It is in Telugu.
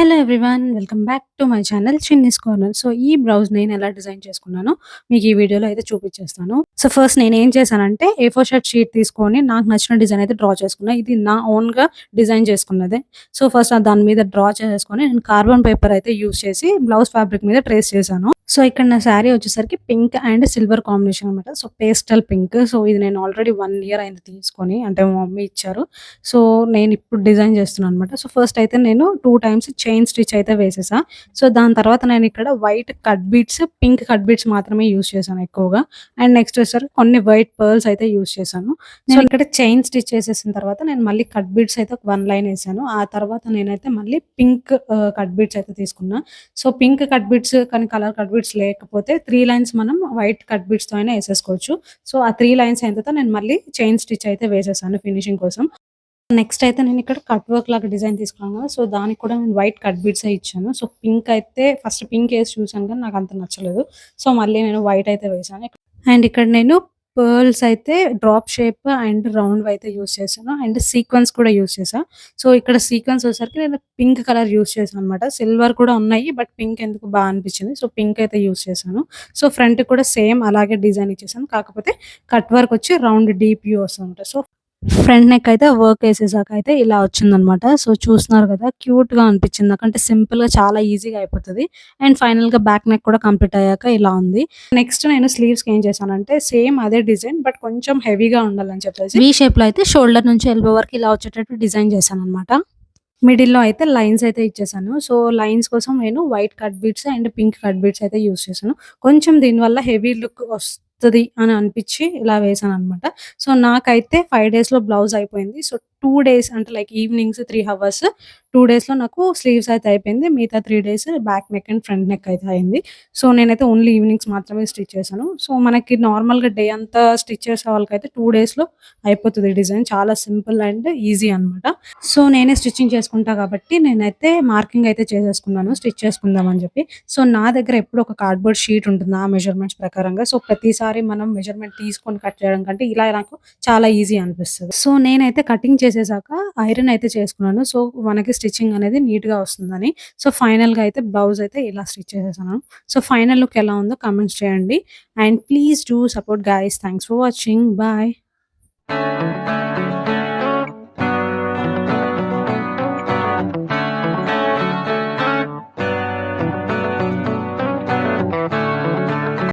Hello everyone welcome back to my channel Chinni's corner. So ఈ బ్లౌజ్ నేను ఎలా డిజైన్ చేసుకున్నానో మీకు ఈ వీడియోలో అయితే చూపించేస్తాను. సో ఫస్ట్ నేను ఏం చేశానంటే ఏ ఫోర్ షర్ట్ షీట్ తీసుకొని నాకు నచ్చిన డిజైన్ అయితే డ్రా చేసుకున్నా. ఇది నా ఓన్గా డిజైన్ చేసుకున్నదే. సో ఫస్ట్ దాని మీద డ్రా చేసుకొని నేను కార్బన్ పేపర్ అయితే యూస్ చేసి బ్లౌజ్ ఫ్యాబ్రిక్ మీద ట్రేస్ చేశాను. సో ఇక్కడ నా శారీ వచ్చేసరికి పింక్ అండ్ సిల్వర్ కాంబినేషన్ అనమాట సో పేస్టల్ పింక్. సో ఇది నేను ఆల్రెడీ వన్ ఇయర్ అయింది తీసుకొని అంటే మా మమ్మీ ఇచ్చారు. సో నేను ఇప్పుడు డిజైన్ చేస్తున్నాను అనమాట సో ఫస్ట్ అయితే నేను టూ టైమ్స్ చైన్ స్టిచ్ అయితే వేసేసా. సో దాని తర్వాత నేను ఇక్కడ white cut beads pink cut beads మాత్రమే యూస్ చేశాను ఎక్కువగా. అండ్ నెక్స్ట్ వచ్చేసరికి కొన్ని వైట్ పర్ల్స్ అయితే యూస్ చేశాను. నేను ఇక్కడ చైన్ స్టిచ్ చేసేసిన తర్వాత నేను మళ్ళీ కట్ బీట్స్ అయితే ఒక వన్ లైన్ వేసాను. ఆ తర్వాత నేనైతే మళ్ళీ పింక్ కట్ బీట్స్ అయితే తీసుకున్నా. సో పింక్ కట్ బీట్స్ కానీ కలర్ కట్ బీట్స్ లేకపోతే త్రీ లైన్స్ మనం వైట్ కట్ బీట్స్తో అయినా వేసేసుకోవచ్చు. సో ఆ త్రీ లైన్స్ అయిన తర్వాత నేను మళ్ళీ చైన్ స్టిచ్ అయితే వేసేసాను ఫినిషింగ్ కోసం. నెక్స్ట్ అయితే నేను ఇక్కడ కట్ వర్క్ లాగా డిజైన్ తీసుకున్నాను కదా సో దానికి కూడా నేను వైట్ కట్ బిట్స్ ఇచ్చాను. సో పింక్ అయితే ఫస్ట్ పింక్ వేసి చూసాను కానీ నాకు అంత నచ్చలేదు. సో మళ్ళీ నేను వైట్ అయితే వేసాను. అండ్ ఇక్కడ నేను పర్ల్స్ అయితే డ్రాప్ షేప్ అండ్ రౌండ్ అయితే యూస్ చేశాను. అండ్ సీక్వెన్స్ కూడా యూస్ చేశాను సో ఇక్కడ సీక్వెన్స్ వచ్చేసరికి నేను పింక్ కలర్ యూస్ చేశాను అనమాట సిల్వర్ కూడా ఉన్నాయి బట్ పింక్ ఎందుకు బాగా అనిపించింది. సో పింక్ అయితే యూస్ చేశాను. సో ఫ్రంట్ కూడా సేమ్ అలాగే డిజైన్ ఇచ్చేసాను కాకపోతే కట్ వర్క్ వచ్చి రౌండ్ డీప్ యూ వస్తుంది సో ఫ్రంట్ నెక్ అయితే వర్క్ వేసేసాక అయితే ఇలా వచ్చిందనమాట. సో చూస్తున్నారు కదా క్యూట్గా అనిపించింది. నాకంటే సింపుల్గా చాలా ఈజీగా అయిపోతుంది. అండ్ ఫైనల్గా బ్యాక్ నెక్ కూడా కంప్లీట్ అయ్యాక ఇలా ఉంది. నెక్స్ట్ నేను స్లీవ్స్కి ఏం చేశానంటే సేమ్ అదే డిజైన్ బట్ కొంచెం హెవీగా ఉండాలని చెప్పేసి ఈ షేప్లో అయితే షోల్డర్ నుంచి ఎల్బో వరకు ఇలా వచ్చేటట్టు డిజైన్ చేశాను అనమాట మిడిల్లో అయితే లైన్స్ అయితే ఇచ్చేసాను. సో లైన్స్ కోసం నేను white cut beads and pink cut beads అయితే యూస్ చేశాను. కొంచెం దీనివల్ల హెవీ లుక్ వస్తుంది అని అనిపించి ఇలా వేసాను అనమాట సో నాకైతే ఫైవ్ డేస్లో బ్లౌజ్ అయిపోయింది. సో టూ డేస్ అంటే like evenings three hours two డేస్లో నాకు స్లీవ్స్ అయితే అయిపోయింది. మిగతా three days back neck and front neck అయితే అయింది. సో నేనైతే ఓన్లీ ఈవినింగ్స్ మాత్రమే స్టిచ్ చేశాను. సో మనకి నార్మల్గా డే అంతా స్టిచ్ చేసే వాళ్ళకైతే టూ డేస్లో అయిపోతుంది డిజైన్ చాలా సింపుల్ అండ్ ఈజీ అన్నమాట. సో నేనే స్టిచ్చింగ్ చేసుకుంటా కాబట్టి నేనైతే మార్కింగ్ అయితే చేసేసుకున్నాను. స్టిచ్ చేసుకుందాం అని చెప్పి. సో నా దగ్గర ఎప్పుడు ఒక కార్డ్బోర్డ్ షీట్ ఉంటుంది. ఆ మెజర్మెంట్స్ ప్రకారంగా. సో ప్రతిసారి మనం మెజర్మెంట్ తీసుకొని కట్ చేయడం కంటే ఇలా నాకు చాలా ఈజీ అనిపిస్తుంది. సో నేనైతే కటింగ్ చేసేసాక ఐరన్ అయితే చేసుకున్నాను. సో మనకి స్టిచ్చింగ్ అనేది నీట్గా వస్తుందని. సో ఫైనల్గా అయితే బ్లౌజ్ అయితే ఇలా స్టిచ్ చేసేసాను. సో ఫైనల్ లుక్ ఎలా ఉందో కమెంట్స్ చేయండి. And please do support guys thanks for watching bye